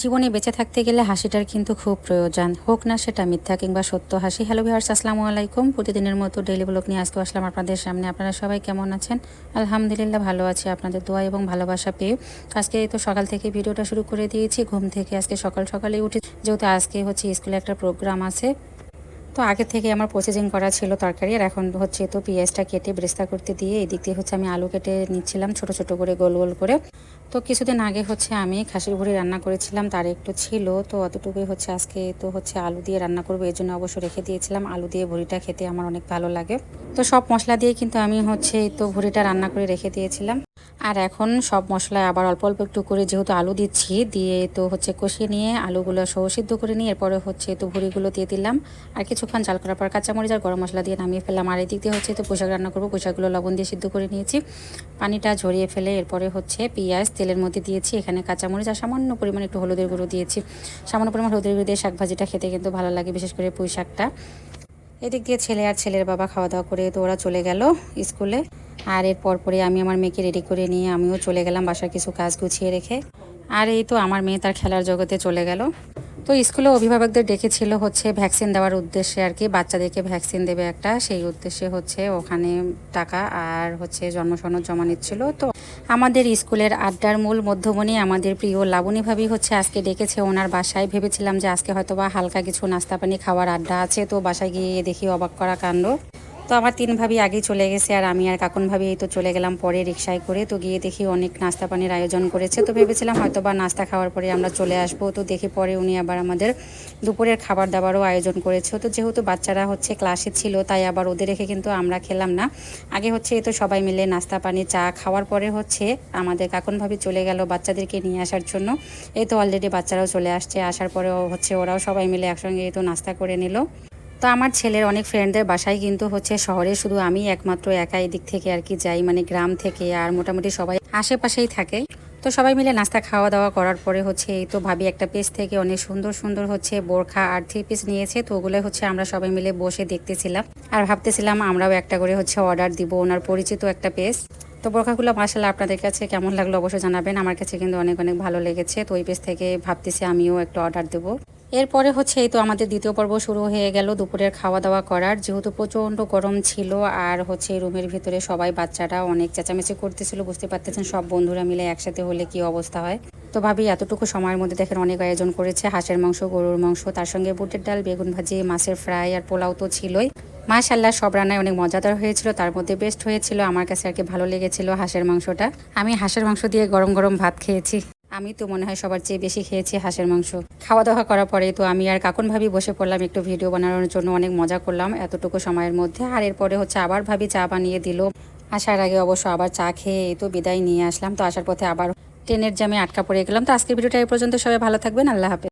জীবনে বেঁচে থাকতে গেলে হাসিটার কিন্তু খুব প্রয়োজন। হোক না সেটা মিথ্যা কিংবা সত্য, হাসি। হ্যালো ভিহার্স আসসালামু আলাইকুম। প্রতিদিনের মতো ডেইলি ব্লগ নিয়ে আজকে আসলাম আপনাদের সামনে। আপনারা সবাই কেমন আছেন? আলহামদুলিল্লাহ ভালো আছে। আপনাদের দোয়া এবং ভালোবাসা পেয়ে আজকে তো সকাল থেকে ভিডিওটা শুরু করে দিয়েছি। ঘুম থেকে আজকে সকাল সকালে উঠে যেহেতু আজকে হচ্ছে স্কুলে একটা প্রোগ্রাম আছে। তো আগে থেকে আমার প্রসেসিং করা ছিল তরকারি, আর এখন হচ্ছে তো পেঁয়াজটা কেটে ব্রেস্তা করতে দিয়ে এদিক দিয়ে হচ্ছে আমি আলু কেটে নিচ্ছিলাম ছোট ছোট করে, গোল গোল করে। তো কিছুদিন আগে হচ্ছে আমি খাসির ভুড়ি রান্না করেছিলাম, তার একটু ছিল, তো অতটুকুই হচ্ছে আজকে তো হচ্ছে আলু দিয়ে রান্না করব এই জন্য অবশ্য রেখে দিয়েছিলাম। আলু দিয়ে ভুড়িটা খেতে আমার অনেক ভালো লাগে। তো সব মশলা দিয়ে কিন্তু আমি হচ্ছে তো ভুড়িটা রান্না করে রেখে দিয়েছিলাম। আর এখন সব মশলায় আবার অল্প অল্প একটু করে যেহেতু আলু দিচ্ছি, দিয়ে তো হচ্ছে কষিয়ে নিয়ে আলুগুলো সহ সিদ্ধ করে নিয়ে এরপরে হচ্ছে তো ভুড়িগুলো দিয়ে দিলাম। আর কিছুক্ষণ জাল করার পর কাঁচামরিচ আর গরম মশলা দিয়ে নামিয়ে ফেললাম। আর এদিক দিয়ে হচ্ছে তো পোশাক রান্না করব, পোশাকগুলো লবণ দিয়ে সিদ্ধ করে নিয়েছি। পানিটা ঝরিয়ে ফেলে এরপরে হচ্ছে পেঁয়াজ, তেলের মধ্যে দিয়েছি। এখানে কাঁচামরিচ আর সামান্য পরিমাণ একটু হলুদের গুঁড়ো দিয়েছি। সামান্য পরিমাণ হলুদের গুঁড়ো দিয়ে শাক ভাজিটা খেতে কিন্তু ভালো লাগে, বিশেষ করে পুঁই শাকটা। এদিক দিয়ে ছেলে আর ছেলের বাবা খাওয়া দাওয়া করে তো ওরা চলে গেল স্কুলে। আর এর পরে আমি আমার মেয়েকে রেডি করে নিয়ে আমিও চলে গেলাম বাসার কিছু কাজ গুছিয়ে রেখে। আর এই তো আমার মেয়ে তার খেলার জগতে চলে গেল। তো স্কুলে অভিভাবকদের ডেকেছিল হচ্ছে ভ্যাকসিন দেওয়ার উদ্দেশ্যে আর কি, বাচ্চাদেরকে ভ্যাকসিন দেবে একটা, সেই উদ্দেশ্যে হচ্ছে ওখানে টাকা আর হচ্ছে জন্মসনদ জমা নিচ্ছিল। তো আমাদের স্কুলের আড্ডার মূল মধ্যমণি আমাদের প্রিয় লাবণী ভাবি হচ্ছে আজকে ডেকেছে ওনার বাসায়। ভেবেছিলাম যে আজকে হয়তো বা হালকা কিছু নাস্তা পানি খাওয়ার আড্ডা আছে, তো বাসায় গিয়ে দেখি অবাক করা কাণ্ড। তো আমার তিন ভাবি আগেই চলে গেছে আর আমি আর কাকুন ভাবি এই তো চলে গেলাম পরে রিক্সায় করে। তো গিয়ে দেখি অনেক নাস্তা পানির আয়োজন করেছে। তো ভেবেছিলাম হয়তো বা নাস্তা খাওয়ার পরে আমরা চলে আসব। তো দেখি পরে উনি আবার আমাদের দুপুরের খাবার দাবারও আয়োজন করেছে। তো যেহেতু বাচ্চারা হচ্ছে ক্লাসে ছিল, তাই আবার ওদের রেখে কিন্তু আমরা খেলাম না। আগে হচ্ছে এই তো সবাই মিলে নাস্তা পানি, চা খাওয়ার পরে হচ্ছে আমাদের কাকুন ভাবি চলে গেল বাচ্চাদেরকে নিয়ে আসার জন্য। এই তো অলরেডি বাচ্চারাও চলে আসছে। আসার পরেও হচ্ছে ওরাও সবাই মিলে একসঙ্গে এই তো নাস্তা করে নিল। তো আমার ছেলের অনেক ফ্রেন্ডদের বাসায় কিন্তু হচ্ছে শহরে শুধু আমি একমাত্র একা এদিক থেকে আর কি যাই মানে গ্রাম থেকে আর মোটামুটি সবাই আশেপাশেই থাকে। তো সবাই মিলে নাস্তা খাওয়া দাওয়া করার পরে হচ্ছে এই তো ভাবি একটা পেজ থেকে অনেক সুন্দর সুন্দর হচ্ছে বোরখা আর থ্রি পিস নিয়েছে, তো ওগুলো হচ্ছে আমরা সবাই মিলে বসে দেখতেছিলাম। আর ভাবতেছিলাম আমরাও একটা করে হচ্ছে অর্ডার দিব, ওনার পরিচিত একটা পেজ তো বোরখাগুলো মাসাল্লাহ আপনাদের কাছে কেমন লাগল অবশ্যই জানাবেন। আমার কাছে কিন্তু অনেক অনেক ভালো লেগেছে। তো ওই পেজ থেকে ভাবতেছি আমিও একটা অর্ডার দেবো। এরপরে হচ্ছে এই তো আমাদের দ্বিতীয় পর্ব শুরু হয়ে গেল দুপুরের খাওয়া দাওয়া করার। যেহেতু প্রচণ্ড গরম ছিল আর হচ্ছে রুমের ভিতরে সবাই বাচ্চারা অনেক চেঁচামেচি করতেছিল, বুঝতে পারতেছেন সব বন্ধুরা মিলে একসাথে হলে কি অবস্থা হয়। তো ভাবি, এতটুকু সময়ের মধ্যে দেখেন অনেক আয়োজন করেছে। হাঁসের মাংস, গরুর মাংস, তার সঙ্গে বুটের ডাল, বেগুন ভাজি, মাছের ফ্রাই আর পোলাও তো ছিলই। মাশাল্লাহ সব রান্নায় অনেক মজাদার হয়েছিল, তার মধ্যে বেস্ট হয়েছিল, আমার কাছে আর কি ভালো লেগেছিল হাঁসের মাংসটা। আমি হাঁসের মাংস দিয়ে গরম গরম ভাত খেয়েছি। আমি তো মনে হয় সবার চেয়ে বেশি খেয়েছি হাঁসের মাংস। খাওয়া দাওয়া করার পরে তো আমি আর কাকুন ভাবি বসে পড়লাম একটু ভিডিও বানানোর জন্য, অনেক মজা করলাম এতটুকু সময়ের মধ্যে। আর এরপরে হচ্ছে আবার ভাবি চা বানিয়ে দিল। আসার আগে অবশ্য আবার চা খেয়ে তো বিদায় নিয়ে আসলাম। তো আসার পথে আবার ট্রেনের জামে আটকা পড়ে গেলাম। তো আজকের ভিডিওটা এই পর্যন্ত। সবাই ভালো থাকবেন। আল্লাহ হাফেজ।